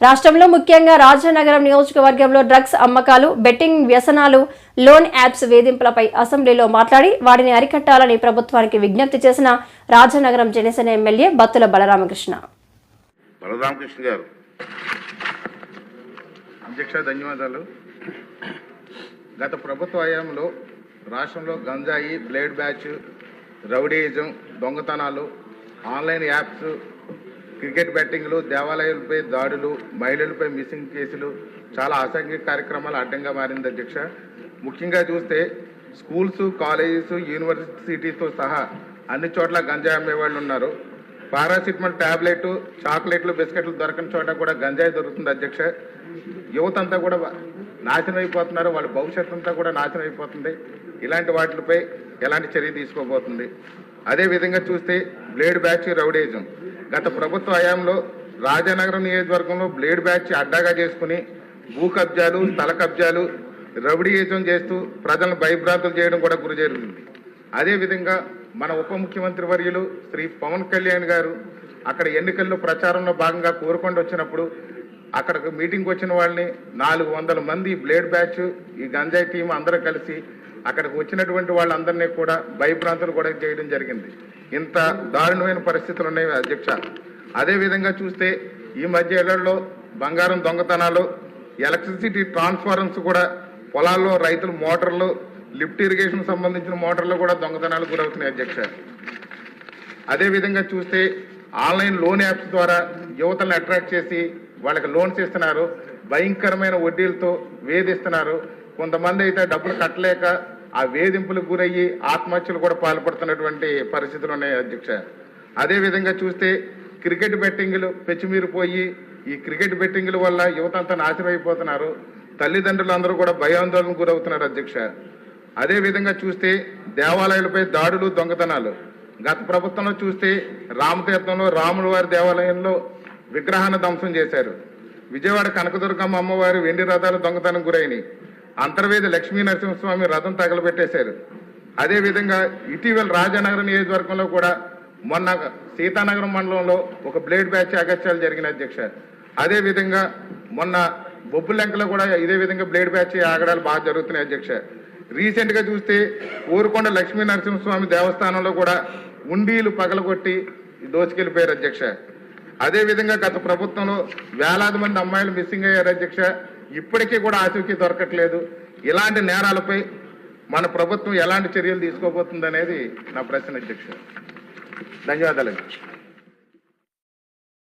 రాష్ట్రంలో ముఖ్యంగా రాజనగరం నియోజకవర్గంలో డ్రగ్స్ అమ్మకాలు బెట్టింగ్ వ్యసనాలు లోన్ యాప్స్ వేధింపులపై అసెంబ్లీలో మాట్లాడి వాటిని అరికట్టాలని ప్రభుత్వానికి విజ్ఞప్తి చేసిన రాజనగరం జనసేన ఎమ్మెల్యే బత్తుల బలరామకృష్ణ. బలరామకృష్ణ గారు. అధ్యక్ష ధన్యవాదాలు. గత ప్రభుత్వ హయాంలో రాష్ట్రంలో గంజాయి బ్లేడ్ బ్యాచ్ రౌడీయిజం దొంగతనాలు ఆన్లైన్ యాప్స్ క్రికెట్ బ్యాటింగ్లు దేవాలయాలపై దాడులు మహిళలపై మిస్సింగ్ కేసులు చాలా అసాంఘిక కార్యక్రమాలు అడ్డంగా మారింది అధ్యక్ష. ముఖ్యంగా చూస్తే స్కూల్స్ కాలేజెస్ యూనివర్సిటీతో సహా అన్ని చోట్ల గంజాయి అమ్మేవాళ్ళు ఉన్నారు. పారాసిటమాల్ టాబ్లెట్ చాక్లెట్లు బిస్కెట్లు దొరకని చోట కూడా గంజాయి దొరుకుతుంది అధ్యక్ష. యువత అంతా కూడా నాశనం అయిపోతున్నారు. వాళ్ళ భవిష్యత్తు అంతా కూడా నాశనం అయిపోతుంది. ఇలాంటి వాటిపై ఎలాంటి చర్య తీసుకోబోతుంది? అదేవిధంగా చూస్తే బ్లేడ్ బ్యాచ్ రౌడేజం. గత ప్రభుత్వ హయాంలో రాజానగరం నియోజకవర్గంలో బ్లేడ్ బ్యాచ్ అడ్డాగా చేసుకుని భూ కబ్జాలు స్థల కబ్జాలు రౌడీయిజం చేస్తూ ప్రజలను భయభ్రాంతులు చేయడం కూడా గురి జరిగింది. అదేవిధంగా మన ఉప ముఖ్యమంత్రి వర్యులు శ్రీ పవన్ కళ్యాణ్ గారు అక్కడ ఎన్నికల్లో ప్రచారంలో భాగంగా కోరుకొని వచ్చినప్పుడు అక్కడికి మీటింగ్కి వచ్చిన వాళ్ళని నాలుగు వందల మంది బ్లేడ్ బ్యాచ్ ఈ గంజాయి టీం అందరూ కలిసి అక్కడికి వచ్చినటువంటి వాళ్ళందరినీ కూడా భయభ్రాంతులు కూడా చేయడం జరిగింది. ఇంత దారుణమైన పరిస్థితులు ఉన్నాయి అధ్యక్ష. అదేవిధంగా చూస్తే ఈ మధ్య ఏళ్ళలో బంగారం దొంగతనాలు ఎలక్ట్రిసిటీ ట్రాన్స్ఫార్మర్స్ కూడా పొలాల్లో రైతులు మోటార్లు లిఫ్ట్ ఇరిగేషన్ సంబంధించిన మోటార్లు కూడా దొంగతనాలు గురవుతున్నాయి అధ్యక్ష. అదేవిధంగా చూస్తే ఆన్లైన్ లోన్ యాప్స్ ద్వారా యువతలను అట్రాక్ట్ చేసి వాళ్ళకి లోన్స్ ఇస్తున్నారు భయంకరమైన వడ్డీలతో వేధిస్తున్నారు. కొంతమంది అయితే డబ్బులు కట్టలేక ఆ వేధింపులకు గురయ్యి ఆత్మహత్యలు కూడా పాల్పడుతున్నటువంటి పరిస్థితులు ఉన్నాయి అధ్యక్ష. అదే విధంగా చూస్తే క్రికెట్ బెట్టింగ్లు పెచ్చిమీరిపోయి ఈ క్రికెట్ బెట్టింగ్ల వల్ల యువత అంతా నాశనం అయిపోతున్నారు తల్లిదండ్రులు అందరూ కూడా భయాందోళనకు గురవుతున్నారు అధ్యక్ష. అదే విధంగా చూస్తే దేవాలయాలపై దాడులు దొంగతనాలు. గత ప్రభుత్వంలో చూస్తే రామతీర్థంలో రాముల వారి దేవాలయంలో విగ్రహాన్ని ధ్వంసం చేశారు. విజయవాడ కనకదుర్గమ్మ అమ్మవారి వెండి రథాలు దొంగతనం గురైనవి అంతర్వేది లక్ష్మీ నరసింహస్వామి రథం తగలబెట్టేశారు. అదే విధంగా ఇటీవల రాజానగరం నియోజకవర్గంలో కూడా మొన్న సీతానగరం మండలంలో ఒక బ్లేడ్ బ్యాచ్ అగత్యాలు జరిగిన అధ్యక్ష. అదే విధంగా మొన్న బొబ్బులెంకలో కూడా ఇదే విధంగా బ్లేడ్ బ్యాచ్ ఆగడాలు బాగా జరుగుతున్నాయి అధ్యక్ష. రీసెంట్గా చూస్తే ఊరుకొండ లక్ష్మీ నరసింహస్వామి దేవస్థానంలో కూడా ఉండీలు పగలగొట్టి దోచుకెళ్ళిపోయారు అధ్యక్ష. అదే విధంగా గత ప్రభుత్వంలో వేలాది మంది అమ్మాయిలు మిస్సింగ్ అయ్యారు అధ్యక్ష. ఇప్పటికీ కూడా ఆచూకీ దొరకట్లేదు. ఇలాంటి నేరాలపై మన ప్రభుత్వం ఎలాంటి చర్యలు తీసుకోబోతుంది అనేది నా ప్రశ్న అధ్యక్ష ధన్యవాదాలు